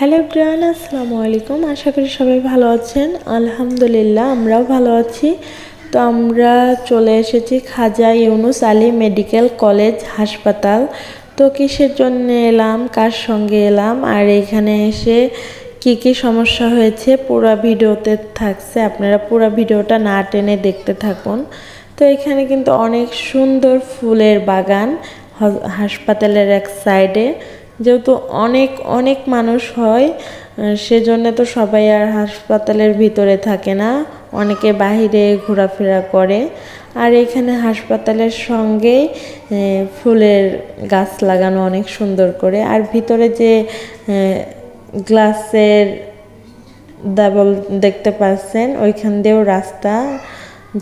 Hello Brian আসসালামু আলাইকুম। আশা করি সবাই ভালো আছেন। আলহামদুলিল্লাহ, আমরাও ভালো আছি। তো আমরা চলে এসেছি খাজা ইউনুস আলী মেডিকেল কলেজ হাসপাতাল। তো কিসের জন্য এলাম? কার সঙ্গে এলাম? আর এখানে এসে কি কি সমস্যা হয়েছে? পুরো ভিডিওতে থাকছে। আপনারা পুরো ভিডিওটা না টেনে দেখতে থাকুন। তো এখানে কিন্তু অনেক সুন্দর ফুলের বাগান হাসপাতালের এক সাইডে। যেহেতু অনেক অনেক মানুষ হয় সেজন্য তো সবাই আর হাসপাতালের ভিতরে থাকে না। অনেকে বাহিরে ঘোরাফেরা করে। আর এখানে হাসপাতালের সঙ্গেই ফুলের গাছ লাগানো অনেক সুন্দর করে। আর ভিতরে যে গ্লাসের দেবল দেখতে পাচ্ছেন, ওইখান দিয়েও রাস্তা।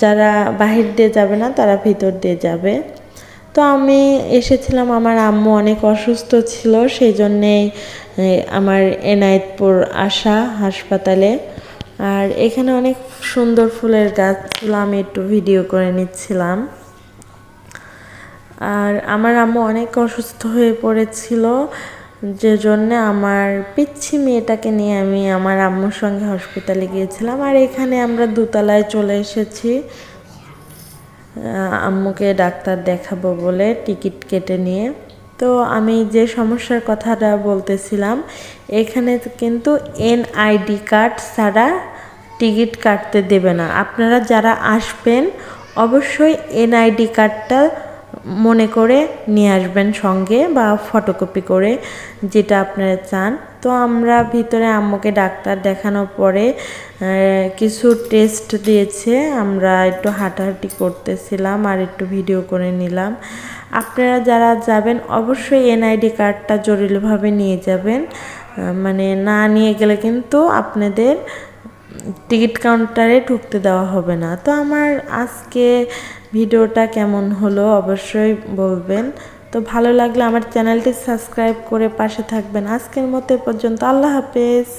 যারা বাহির দিয়ে যাবে না, তারা ভিতর দিয়ে যাবে। তো আমি এসেছিলাম, আমার আম্মু অনেক অসুস্থ ছিল সেই জন্যেই আমার এনায়েতপুর আসা হাসপাতালে। আর এখানে অনেক সুন্দর ফুলের গাছ ছিল আমি একটু ভিডিও করে নিচ্ছিলাম। আর আমার আম্মু অনেক অসুস্থ হয়ে পড়েছিল যে জন্য আমার পিচ্ছি মেয়েটাকে নিয়ে আমি আমার আম্মুর সঙ্গে হসপিটালে গিয়েছিলাম। আর এখানে আমরা দোতলায় চলে এসেছি আম্মুকে ডাক্তার দেখাবো বলে টিকিট কেটে নিয়ে। তো আমি যে সমস্যার কথাটা বলতেছিলাম, এখানে কিন্তু এনআইডি কার্ড ছাড়া টিকিট কাটতে দেবে না। আপনারা যারা আসবেন, অবশ্যই এনআইডি কার্ডটা মনে করে নিয়ে আসবেন সঙ্গে বা ফটোকপি করে যেটা আপনারা চান। তো আমরা ভিতরে আম্মুকে ডাক্তার দেখানোর পরে কিছু টেস্ট দিয়েছে। আমরা একটু হাঁটাহাঁটি করতেছিলাম আর একটু ভিডিও করে নিলাম। আপনারা যারা যাবেন, অবশ্যই এনআইডি কার্ডটা জরুরিভাবে নিয়ে যাবেন। মানে না নিয়ে গেলে কিন্তু আপনাদের টিকিট কাউন্টারে ঢুকতে দেওয়া হবে না। তো আমার আজকে ভিডিওটা কেমন হলো অবশ্যই বলবেন। তো ভালো লাগলে আমার চ্যানেলটি সাবস্ক্রাইব করে পাশে থাকবেন। আজকের মতো পর্যন্ত। আল্লাহ হাফেজ।